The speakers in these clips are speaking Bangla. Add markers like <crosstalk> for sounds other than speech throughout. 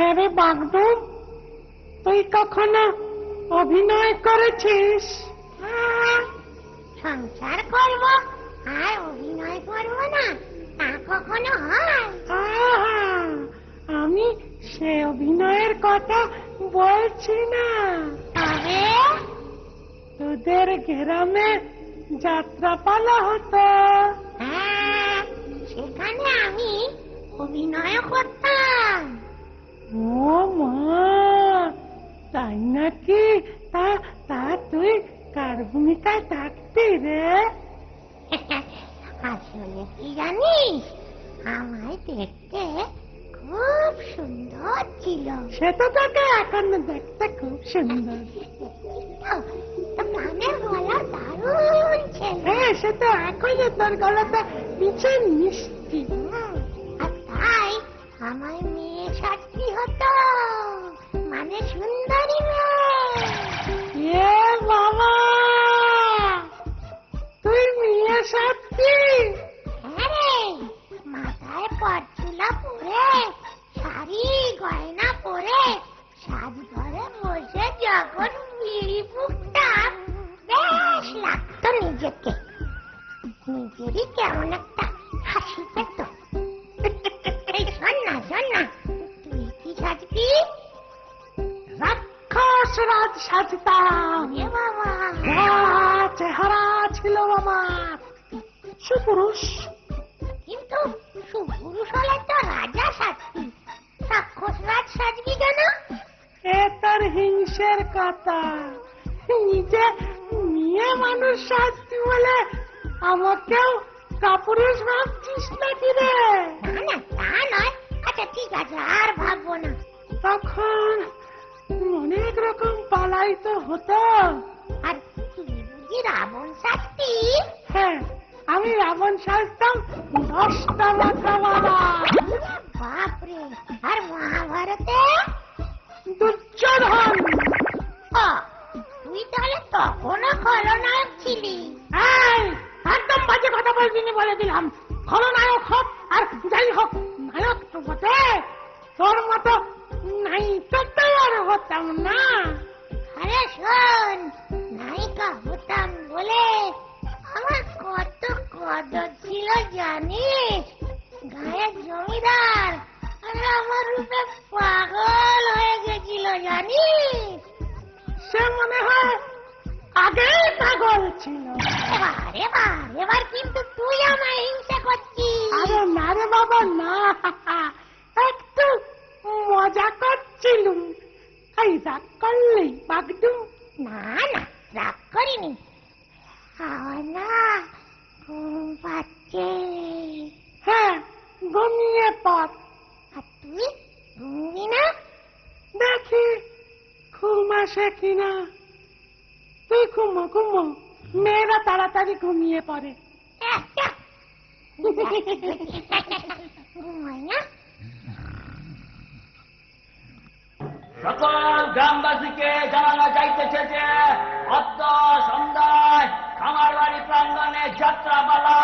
হ্যাঁ রে বাগদুম তুই কখনো অভিনয় করেছিস? সংসার করব আর অভিনয় করব না তা কখনো হয়? আমি সে অভিনয়ের কথা বলছি না। তবে? তোদের গ্রামে যাত্রাপালা হতো। হ্যাঁ সেখানে আমি অভিনয় করতাম ও মা তাই নাকি তা তা তুই কার ভূমিকায় থাকতি রে আসলে কি জানিস আমায় দেখতে খুব সুন্দর তোকে এখন দেখতে খুব সুন্দর। গানের গলা দারুণ হ্যাঁ সে তো এখনই তোর গলাতে নিচে মিষ্টি। আর তাই আমায় মেয়ে সাজতে হতো। মানে সুন্দরী মেয়ে। বাবা! তুই মেয়ে সত্যি হ্যাঁ মাথায় পরচুলা পরে শাড়ি গয়না পরে সাজঘরে বসে যখন বিড়ি ফুকতাম বেশ লাগতো নিজেকে নিজেরই কেমন একটা হাসি পেত এই শোন না শোন না তুই কি সাজবি রাক্ষস রাজ সাজতাম বাবা চেহারা ছিল আমার সুপুরুষ হিংসের কথা। নিজে মেয়ে মানুষ সাজতি বলে আমাকেও কাপুরুষ ভাবছিস নাকি রে? না তা নয়। আচ্ছা ঠিক আছে আর ভাববো না। তখন অনেক রকম পালাই তো হতো। আর রাবণ সাজতি হ্যাঁ আমি রাবণ সাজতাম দশটা মাথা বাবা বাপরে আর মহাভারতে? দুর্যোধন! তুই তাহলে তখনও খলনায়ক ছিলি। এই, একদম বাজে কথা বলবিনি বলে দিলাম। খলনায়ক হোক আর যাই হোক নায়ক তো বটে। তোর মতো নায়িকা তো আর হতাম না। আরে শোন নায়িকা হতাম বলে আমার কত কদর ছিল জানিস? গায়ের জমিদার আর আমার রূপে পাগল হয়ে গেছিল জানিস? সে মনে হয় আগেই পাগল ছিল। এবার কিন্তু তুই আমায় হিংসা করছিস। আরে না রে বাবা না। একটু মজা করছিলুম। এই রাগ করলি না না রাগ করিনি। আমার না ঘুম পাচ্ছে। হ্যাঁ ঘুমিয়ে আর তুই ঘুমবি না? আসে কিনা? তুই ঘুমো ঘুমো মেয়েরা তাড়াতাড়ি ঘুমিয়ে পড়ে। সকল গ্রামবাসীকে জানানো যাইতেছে যে অদ্য সন্ধ্যায় খামার বাড়ি প্রাঙ্গনে যাত্রাপালা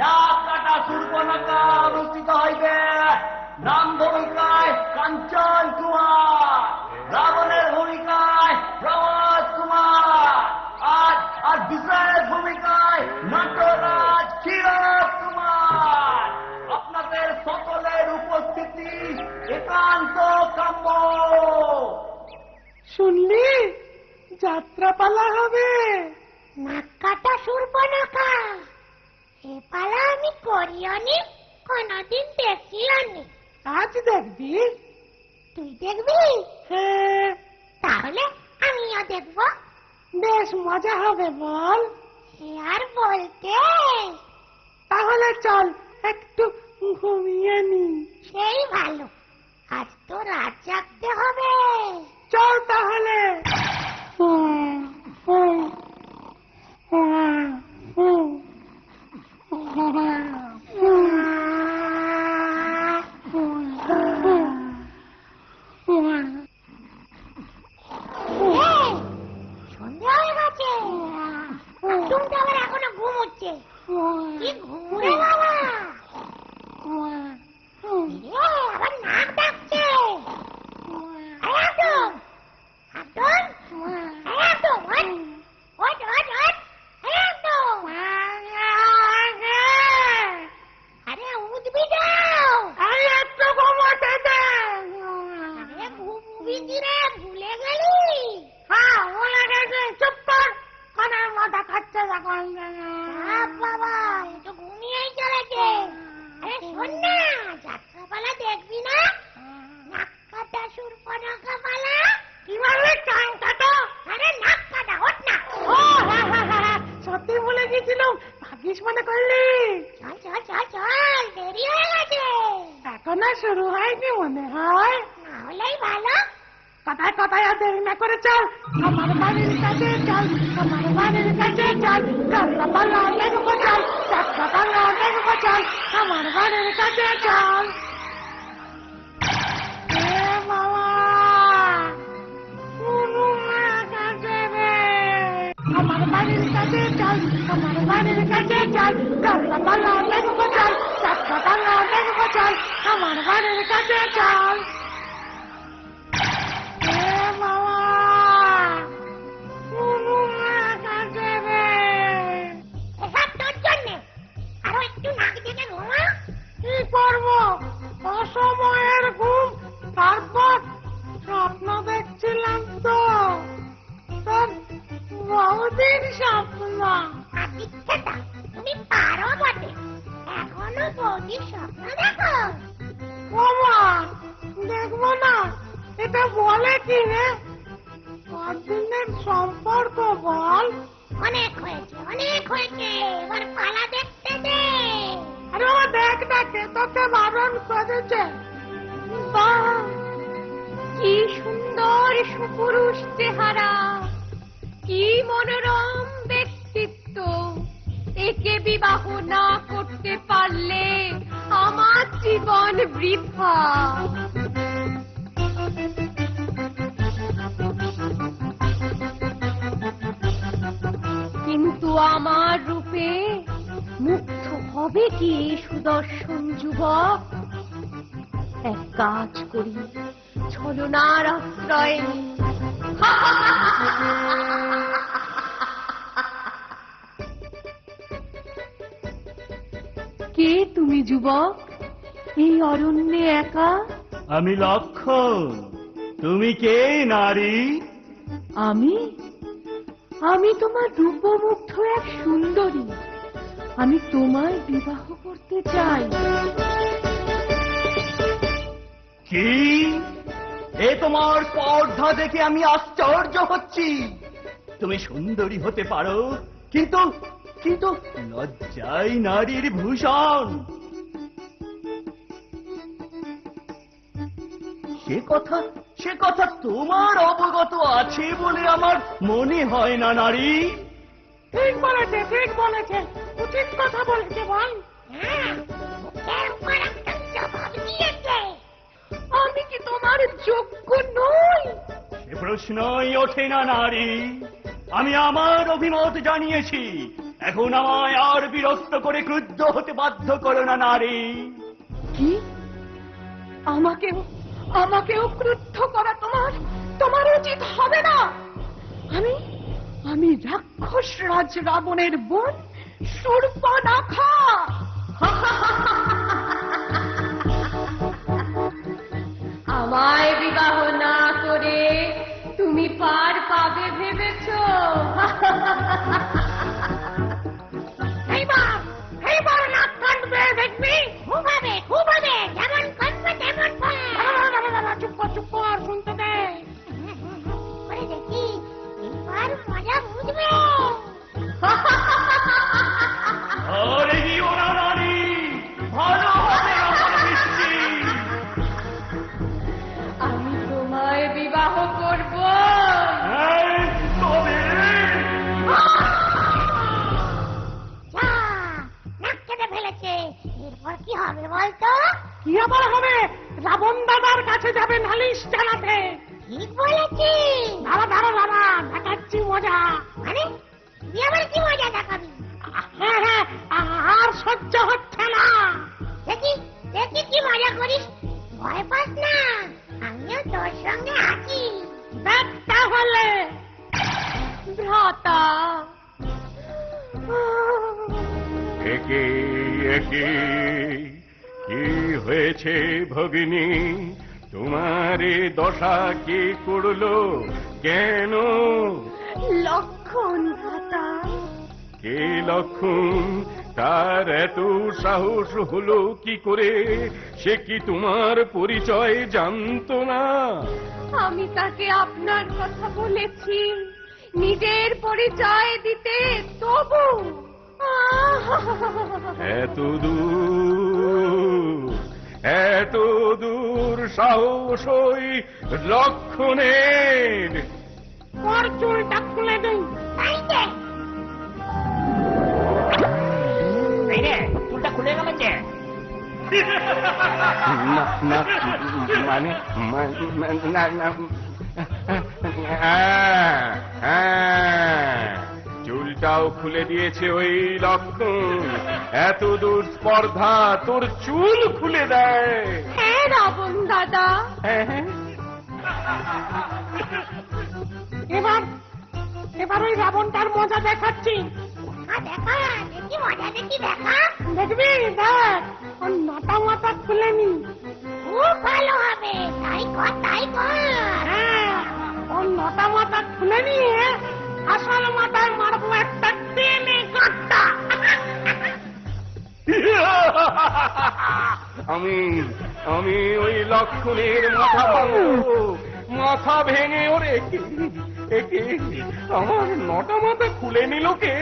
নাক কাটা সূর্পনাকা অনুষ্ঠিত হইবে। নাম ভূমিকায় কাঞ্চন কুমার যাত্রাপালা হবে। নাক কাটা সুরপনখা এ পালা আমি করিওনি কোনদিন দেখিওনি আজ দেখবি। তুই দেখবি? হ্যাঁ। তাহলে আমিও দেখব। বেশ মজা হবে বল। আর বলতে। তাহলে চল একটু ঘুমিয়ে নি। সেই ভালো। আজ তো রাত জাগতে হবে। চল তাহলে। এই, আসিস মনে করলি। চল চল চল চল দেরি হয়ে গেছে। এখনও শুরু হয়নি মনে হয়। না হলেই ভালো। কথায় কথায় আর দেরি না করে চল। আমার বাড়ির কাছে চল আমার বাড়ির কাছে চল। রাস্তা পাল্লা দেখব চল রাস্তা পাল্লা দেখব চল। আমার বাড়ির কাছে চল। আমার বাড়ির কাছে চাল আমার বাড়ির কাছে চাল রাস্তা পাল্লা দেখব চাল রাস্তা পাল্লা দেখব চাল আমার বাড়ির কাছে চল বহুদিন স্বপ্ন। তুমি পারো বটে। এখনও বৌদির স্বপ্ন দেখো? বাবা দেখব না। এটা বলে কি রে? কদিনের সম্পর্ক বল। অনেক হয়েছে অনেক হয়েছে। এবার পালা দেখতে দে। আরে বাবা দেখ দেখে তোকে বারণ করেছে। বাহ! কি সুন্দর সুপুরুষ চেহারা। কি মনোরম ব্যক্তিত্ব? একে বিবাহ না করতে পারলে আমার জীবন বৃথা। কিন্তু আমার রূপে মুগ্ধ হবে কি সুদর্শন যুবক? এক কাজ করি। ছলনার আশ্রয় কে তুমি যুবক? এই অরণ্যে একা? আমি লক্ষণ। তুমি কে নারী? আমি? আমি তোমার রূপমুগ্ধ এক সুন্দরী। আমি তোমায় বিবাহ করতে চাই। কি? এ তোমার স্পর্ধা দেখে আমি আশ্চর্য হচ্ছি। তুমি সুন্দরী হতে পারো, কিন্তু কিন্তু লজ্জাই নারীর ভূষণ। সে কথা সে কথা তোমার অবগত আছে বলে আমার মনে হয় না, নারী। ঠিক বলেছে ঠিক বলেছে। উচিত কথা বলেছে, বল। হ্যাঁ আমি কি তোমার যোগ্য নই? সে প্রশ্নই ওঠে না নারী। আমি আমার অভিমত জানিয়েছি। এখন আমায় আর বিরক্ত করে ক্রুদ্ধ হতে বাধ্য করো না নারী। কি? আমাকেও আমাকেও ক্রুদ্ধ করা তোমার তোমার উচিত হবে না। আমি আমি রাক্ষস রাজ রাবণের বোন সুর্পনাখা <laughs> আমায় বিবাহ না করে তুমি পার পাবে ভেবেছো? <laughs> দাঁড়া দাঁড়া দাঁড়া দেখাচ্ছি মজা। মানে তুই আবার কি মজা দেখাবি? হ্যাঁ হ্যাঁ আর সহ্য হচ্ছে না। দেখি দেখি কি মজা করিস। ভয় পাস না, আমিও তোর সঙ্গে আছি। তাহলে। ভ্রাতা। একে একে, কি হয়েছে ভগিনী? তোমার এ দশা কি করল কেন? লক্ষণ কে লক্ষণ? তার এত সাহস হলো কি করে? সে কি তোমার পরিচয় জানতো না? আমি তাকে আপনার কথা বলেছি। নিজের পরিচয় দিতে তবু। এত দূর এত দূর সাহস ওই লক্ষণের। ওর চুলটা খুলে দিই তাই চুলটা খুলে গেল যে। মানে মা- না না হ্যাঁ, হ্যাঁ, চুলটাও খুলে দিয়েছে ওই লক্ষণ এত দূর স্পর্ধা তোর চুল খুলে দেয়। হ্যাঁ রাবণ দাদা। হ্যাঁ, হ্যাঁ। এবার এবার ওই রাবণটার মজা দেখাচ্ছি। দেখা দেখা দেখি মজা দেখি দেখা। দেখবি? দেখ ওর নটা মাথা খুলে নি। খুব ভালো হবে। তাই কর তাই কর। হ্যাঁ ওর নটা মাথা খুলে নিয়ে আসল মাথায় মারবো একটা টেনে কাটটা আমি আমি ওই লক্ষণের মাথা ভাঙবো। মাথা ভেঙে ওরে একে একে আমার নটা মাথা খুলে নিল কে?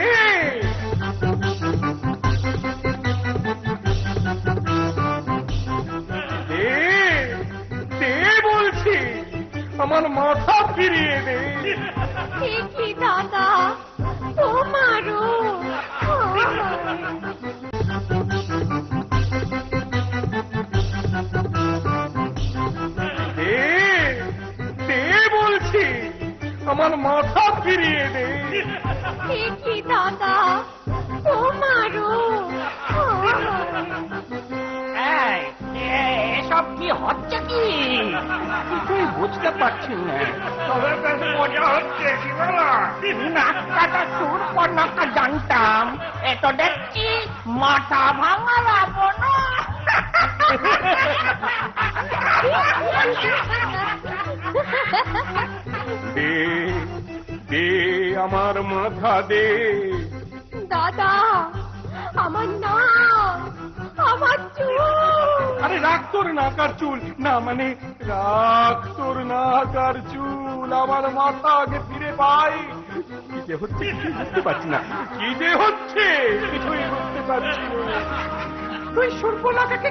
বলছি, আমার মাথা ফিরিয়ে দে। ঠিকই দাদা তোমারও। বলছি আমার মাথা ফিরিয়ে দে। ঠিকই দাদা তোমারও। এই, এসব কি হচ্ছে কি? কিছুই বুঝতে পারছি না। তবে বেশ মজা হচ্ছে কি বলো? নাক কাটা সুর কর্ণাকা জানতাম। এ তো দেখছি মাথা ভাঙা দে দে আমার মাথা দে। দাদা আমার নাম আমার চুল আরে রাখ তোর নাকার চুল? না মানে রাখ তোর নাকার চুল? আমার মাথা আগে ফিরে পাই। কি যে হচ্ছে কিছুই বুঝতে পারছি না। কি যে হচ্ছে কিছুই বুঝতে পারছি তুই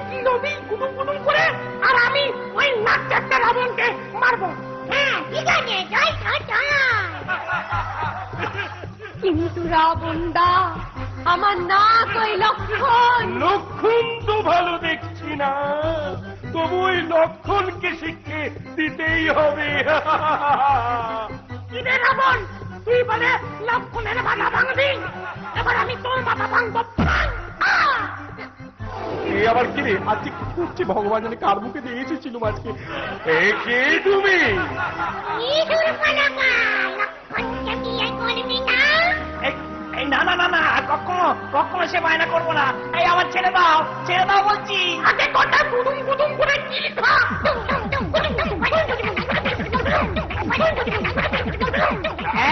কি লবি কুটুম কুটুম করে? আর আমি ওই নাক চারটা রাবণকে মারবো। হ্যাঁ ঠিক আছে জয় জয় জয় কিন্তু রাবণদা আমার নাক ওই লক্ষণ লক্ষণ তো ভালো দেখছি। না। তবু ওই লক্ষণকে শিক্ষে দিতেই হবে। রাবণ তুই বলে লক্ষণের মাথা ভাঙবি এবার আমি তোর মাথা ভাঙবো! এ আবার কি রে? আজকে কি করছে? ভগবান জানে কার মুখে দিয়ে এসেছিলাম আজকে? এ কে তুমি? না না না না কখনো কখনো সে বায়না করব না। এই আমার ছেড়ে দাও ছেড়ে দাও বলছি। আগে করে কি খা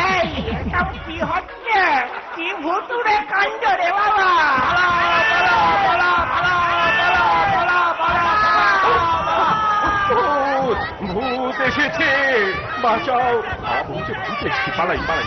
এই এসব কি হচ্ছে? কি ভুতুরে কাণ্ড রে বাবা? ভূত এসেছে। বাঁচাও। ভূত এসেছে পালাই পালাই।